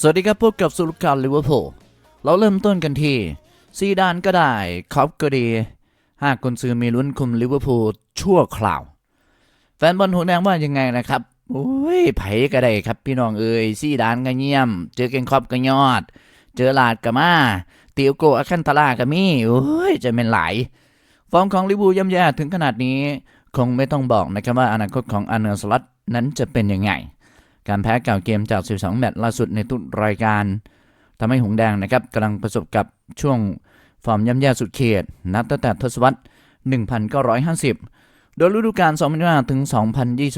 สวัสดีครับพบกับสุลการลิเวอร์พูลเราเริ่มต้นกันที่ซีดานก็ได้ครอปก็ดีหากกุนซือมีลุ้นคุมลิเวอร์พูลชั่วคราว แฟนบอลหัวแดงว่ายังไงนะครับโอ้ยไผก็ได้ครับพี่น้องเอ้ยซีดานก็เยี่ยม เจอเกนครอปก็ยอด เจอลาดก็มาตียวโกอาคันตาลาก็มีโอ้ยจะเป็นหลายฟอร์มของลิเวอร์พูลย่ำแย่ถึงขนาดนี้ คงไม่ต้องบอกนะครับว่าอนาคตของอาร์เนอร์สลัตนั้นจะเป็นยังไง การแพ้เก่าเกมจาก 12 แมตช์ล่าสุดในทุกรายการทำให้หงแดงนะครับกำลังประสบกับช่วงฟอร์มย่ำแย่สุดเขต นับตั้งแต่ทศวรรษ 1950 โดยฤดูกาล2025ถึง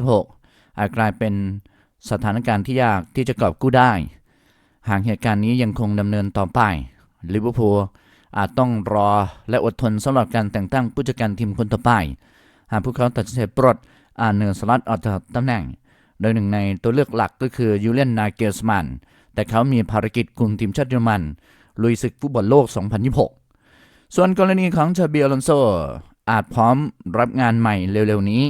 2026 อาจกลายเป็นสถานการณ์ที่ยากที่จะกอบกู้ได้ หากเหตุการณ์นี้ยังคงดำเนินต่อไปลิเวอร์พูลอาจต้องรอและอดทนสำหรับการแต่งตั้งผู้จัดการทีมคนต่อไป หากพวกเขาตัดสินใจปลดอาเนอร์สลัตออกจากตำแหน่ง โดยหนึ่งในตัวเลือกหลักก็คือยูเลียนนาเกลสมันแต่เขามีภารกิจคุมทีมชาติเยอรมัน ลุยศึกฟุตบอลโลก 2026 ส่วนกรณีของชาเบียลอนโซ อาจพร้อมรับงานใหม่เร็วๆนี้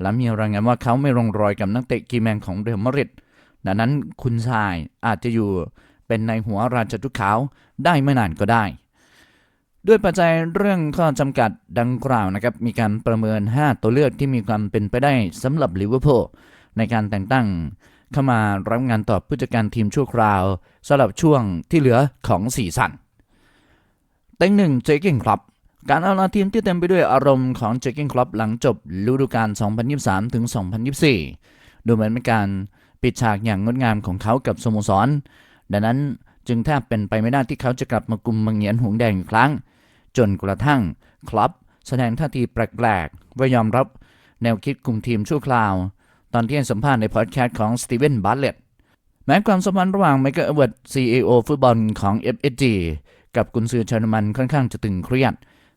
หลังมีรายงานว่าเขาไม่ลงรอยกับนักเตะกีแมนของเรอัลมาดริดดังนั้นคุณชายอาจจะอยู่เป็นในหัวราชทุกขาวได้ไม่นานก็ได้ ด้วยปัจจัยเรื่องข้อจำกัดดังกล่าวนะครับ มีการประเมิน 5 ตัวเลือกที่มีความเป็นไปได้สำหรับลิเวอร์พูล ในการแต่งตั้ง เข้ามารับงานต่อผู้จัดการทีมชั่วคราวสำหรับช่วงที่เหลือของสีสันเต็งหนึ่งเจคิงครับ การเอาละทีมที่เต็มไปด้วยอารมณ์ของเจคิงครับหลังจบฤดูกาล 2023 ถึง 2024 ดูเหมือนเป็นการปิดฉากอย่างงดงามของเขากับสโมสร ดังนั้นจึงแทบเป็นไปไม่ได้ที่เขาจะกลับมากลุ่มมังเงียนหงแดงอีกครั้ง จนกระทั่งคลับแสดงท่าทีแปลกๆว่ายอมรับแนวคิดกลุ่มทีมชั่วคราว ตอนที่ให้สัมภาษณ์ในพอดแคสต์ของสตีเวนบัตเลตแม้ความสัมพันธ์ระหว่างไมเคิลเอเวิร์ด CEO ฟุตบอลของ FSG กับกุนซือชาวนมันค่อนข้างจะตึงเครียด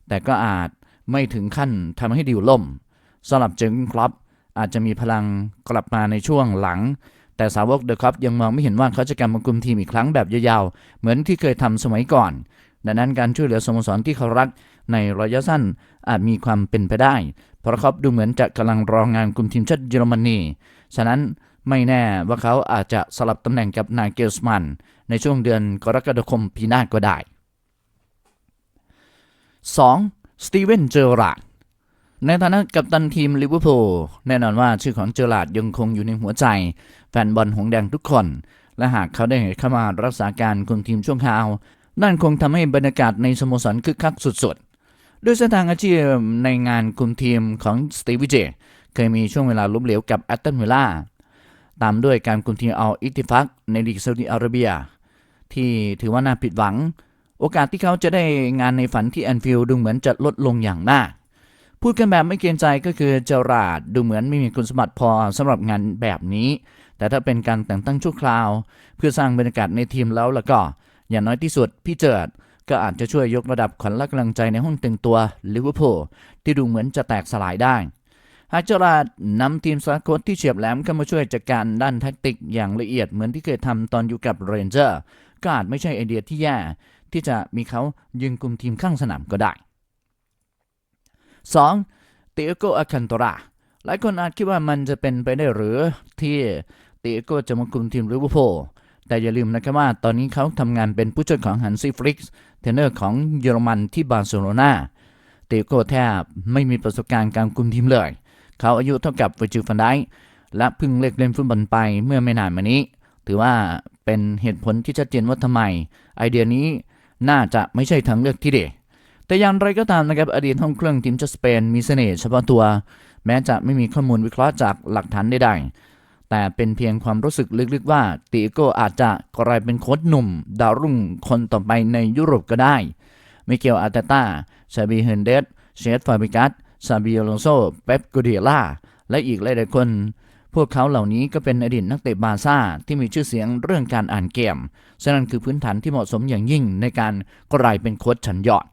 แต่ก็อาจไม่ถึงขั้นทำให้ดิวล่มสำหรับเจิงคลับอาจจะมีพลังกลับมาในช่วงหลัง แต่สาวกเดอะคัพยังมองไม่เห็นว่าเขาจะกลับมากุมทีมอีกครั้งแบบยาวๆ เหมือนที่เคยทำสมัยก่อน ดังนั้นการช่วยเหลือสโมสรที่เขารักในระยะสั้นอาจมีความเป็นไปได้ เพราะเขาดูเหมือนจะกำลังรองงานกลุ่มทีมชาติเยอรมนี ฉะนั้นไม่แน่ว่าเขาอาจจะสลับตำแหน่งกับนายเกลสมัน ในช่วงเดือนกรกฎาคมปีหน้าก็ได้ 2. สตีเวนเจอราร์ดในฐานะกัปตันทีมลิเวอร์พูลแน่นอนว่าชื่อของเจอราดยังคงอยู่ในหัวใจ แฟนบอลหงแดงทุกคน และหากเขาได้เข้ามารักษาการคุมทีมช่วงคราวนั่นคงทำให้บรรยากาศในสโมสรคึกคักสุดๆ ด้วยเส้นทางอาชีพในงานคุมทีมของสตีวิเจเคยมีช่วงเวลาล้มเหลวกับแอตตันวิลล่าตามด้วยการคุมทีมเอาอิติฟักในลีกซาอุดิอาระเบีย ที่ถือว่าน่าผิดหวัง โอกาสที่เขาจะได้งานในฝันที่แอนฟิลด์ดูเหมือนจะลดลงอย่างมาก พูดกันแบบไม่เกรงใจก็คือเจอราร์ดดูเหมือนไม่มีคุณสมบัติพอสำหรับงานแบบนี้ แต่ถ้าเป็นการแต่งตั้งชั่วคราว เพื่อสร้างบรรยากาศในทีมแล้วล้วก็ อย่างน้อยที่สุดพี่เจิด ก็อาจจะช่วยยกระดับขวัญและกำลังใจในห้องแต่งตัวลิเวอร์พูลที่ดูเหมือนจะแตกสลายได้หากเจอราดนำทีมสาร์โค้ชที่เฉียบแหลมเข้ามาช่วยจัดการด้านแท็กติกอย่างละเอียดเหมือนที่เคยทำตอนอยู่กับเรนเจอร์ก็อาจไม่ใช่ไอเดียที่แย่ที่จะมีเขายืนกลุ่มทีมข้างสนามก็ได้ 2. เตียโกอาคันโตราหลายคนอาจคิดว่ามันจะเป็นไปได้หรือที่เตียโกจะมาคุมทีมลิเวอร์พูล แต่อย่าลืมนะครับว่าตอนนี้เขาทำงานเป็นผู้ช่วยของฮันซี่ฟริกส์เทรนเนอร์ของเยอรมันที่บาร์เซโลนาเตีโกแทบไม่มีประสบการณ์การคุมทีมเลย เขาอายุเท่ากับวอร์จิฟันไดและเพิ่งเลิกเล่นฟุตบอลไปเมื่อไม่นานมานี้ ถือว่าเป็นเหตุผลที่ชัดเจนว่าทำไม ไอเดียนี้น่าจะไม่ใช่ทางเลือกที่ดีแต่อย่างไรก็ตามนะครับอดีตห้องเครื่องทีมชาติสเปนมีเสน่ห์เฉพาะตัว แม้จะไม่มีข้อมูลวิเคราะห์จากหลักฐานใดๆ แต่เป็นเพียงความรู้สึกลึกๆว่า ติโกอาจจะกลายเป็นโค้ชหนุ่ม ดาวรุ่งคนต่อไปในยุโรปก็ได้ มิเกลอาร์เตต้าชาบีเฮนเดสเชฟฟาบิกัสซาบิโอลอนโซ เป๊ปกูเดียล่า และอีกหลายๆคน พวกเขาเหล่านี้ก็เป็นอดีตนักเตะบาซ่าที่มีชื่อเสียงเรื่องการอ่านเกม ฉะนั้นคือพื้นฐานที่เหมาะสมอย่างยิ่งในการกลายเป็นโค้ชชั้นยอด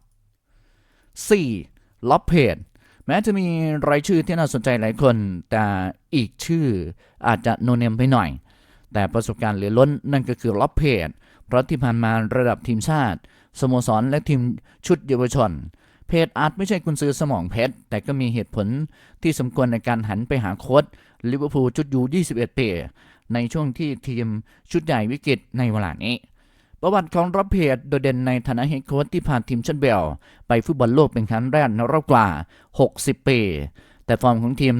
4. ล็อบเพจ แม้จะมีรายชื่อที่น่าสนใจหลายคน แต่อีกชื่ออาจจะโนเนมไปหน่อย แต่ประสบการณ์เหลือล้นนั่นก็คือล็อบเพจเพราะที่ผ่านมาระดับทีมชาติ สโมสรและทีมชุดเยาวชน เพจอาจไม่ใช่กุนซือสมองเพชรแต่ก็มีเหตุผลที่สมควรในการหันไปหาโค้ชลิเวอร์พูลชุดยู21ปีในช่วงที่ทีมชุดใหญ่วิกฤตในเวลานี้ ประวัติของรับเพจโดดเด่นในฐานะเฮดโค้ชที่พาทีมชันเบลไปฟุตบอลโลกเป็นครั้งแรกในรอบกว่า 60 ปี แต่ฟอร์มของทีม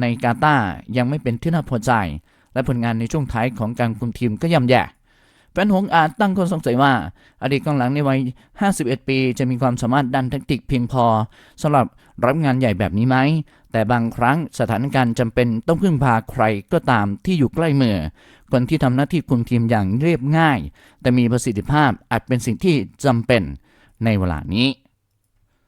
ในกาตาร์ยังไม่เป็นที่น่าพอใจ และผลงานในช่วงท้ายของการคุมทีมก็ย่ำแย่ แฟนหงอาจตั้งข้อสงสัยว่า อดีตกองหลังในวัย 51 ปี จะมีความสามารถด้านแทคติกเพียงพอสำหรับรับงานใหญ่แบบนี้ไหม แต่บางครั้งสถานการณ์จำเป็นต้องพึ่งพาใครก็ตามที่อยู่ใกล้มือ คนที่ทำหน้าที่คุมทีมอย่างเรียบง่าย แต่มีประสิทธิภาพอาจเป็นสิ่งที่จำเป็นในเวลานี้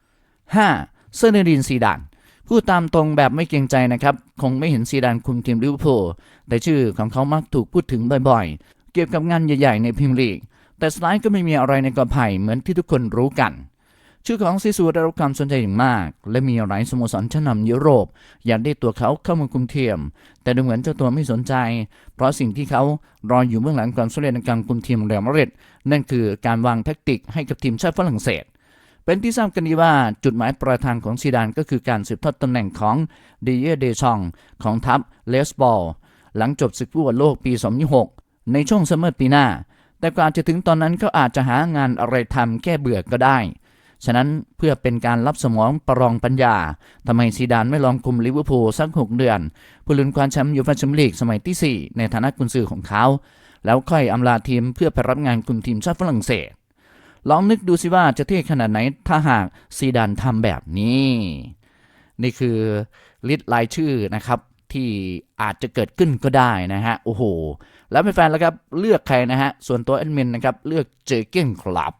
5. เซเนดินซีดานพูดตามตรงแบบไม่เกรงใจนะครับ คงไม่เห็นซีดานคุมทีมลิเวอร์พูลแต่ชื่อของเขามักถูกพูดถึงบ่อย เกี่ยวกับงานใหญ่ๆในพรีเมียร์ลีก แต่สไลด์ก็ไม่มีอะไรในกอไผ่เหมือนที่ทุกคนรู้กัน ชื่อของซิซูได้รับความสนใจอย่างมาก และมีหลายสโมสรชั้นนำยุโรป อยากได้ตัวเขาเข้ามาคุมทียม แต่ดูเหมือนเจ้าตัวไม่สนใจ เพราะสิ่งที่เขารออยู่เบื้องหลังความสำเร็จในการคุมทีมเรอัลมาดริดนั่นคือการวางแทคติกให้กับทีมชาติฝรั่งเศสเป็นที่ทราบกันดีว่าจุดหมายปลายทางของซีดานก็คือการสืบทอดตำแหน่งของเดีเยเดชองของทัพเลสบอล หลังจบศึกฟุตบอลโลกปี 2006 ในช่วงซัมเมอร์ปีหน้า แต่กว่าจะถึงตอนนั้นเขาอาจจะหางานอะไรทำแก้เบื่อก็ได้ ฉะนั้นเพื่อเป็นการรับสมองประลองปัญญาทำไมซีดานไม่ลองคุมลิเวอร์พูลสัก 6 เดือนเพื่อลุ้นคว้าแชมป์ยูฟ่าแชมเปี้ยนลีกสมัยที่ 4 ในฐานะกุนซือของเขา แล้วค่อยอำลาทีมเพื่อไปรับงานคุมทีมชาติฝรั่งเศสลองนึกดูสิว่าจะเท่ขนาดไหนถ้าหากซีดานทำแบบนี้ นี่คือลิสต์รายชื่อนะครับ ที่อาจจะเกิดขึ้นก็ได้นะฮะ โอ้โห แล้วแฟนๆแล้วครับ เลือกใครนะฮะ ส่วนตัวแอดมินนะครับ เลือกเจเก้นครับ